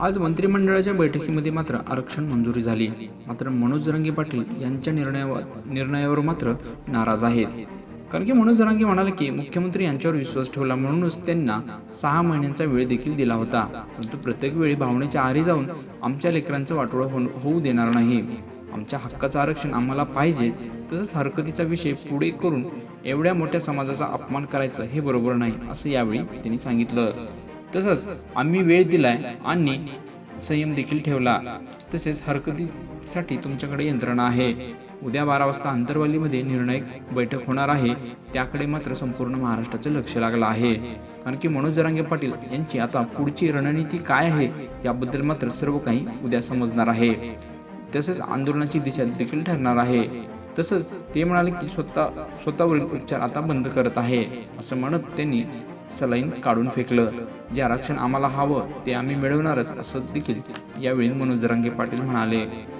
आज मंत्रिमंडळाच्या बैठकीमध्ये मात्र आरक्षण मंजुरी झाली. मात्र मनोज जरांगे पाटील यांच्या निर्णयावर निर्णयावर मात्र नाराज आहेत. कारण की मनोज जरांगे म्हणाले की मुख्यमंत्री यांच्यावर विश्वास ठेवला म्हणूनच त्यांना सहा महिन्यांचा वेळ देखील दिला होता. परंतु प्रत्येक वेळी भावनेच्या आरी जाऊन आमच्या लेकरांचं वाटोळं होण- होऊ देणार नाही. आमच्या हक्काचं आरक्षण आम्हाला पाहिजे तसंच हरकतीचा विषय पुढे करून एवढ्या मोठ्या समाजाचा अपमान करायचं हे बरोबर नाही असं यावेळी त्यांनी सांगितलं. तसंच आम्ही वेळ दिलाय आणि संयम देखील ठेवला. तसेच हरकतीसाठी तुमच्याकडे यंत्रणा आहे. उद्या बारा वाजता अंतरवालीमध्ये निर्णायक बैठक होणार आहे. त्याकडे मात्र संपूर्ण महाराष्ट्राचं लक्ष लागलं आहे. कारण की मनोज जरांगे पाटील यांची आता पुढची रणनीती काय आहे याबद्दल मात्र सर्व काही उद्या समजणार आहे. तसेच आंदोलनाची दिशा देखील ठरणार आहे. तसंच ते म्हणाले की स्वतः स्वतःवरील उपचार आता बंद करत आहे. असं म्हणत त्यांनी सलाईन काढून फेकलं. जे आरक्षण आम्हाला हवं ते आम्ही मिळवणारच असं देखील यावेळी मनोज जरांगे पाटील म्हणाले.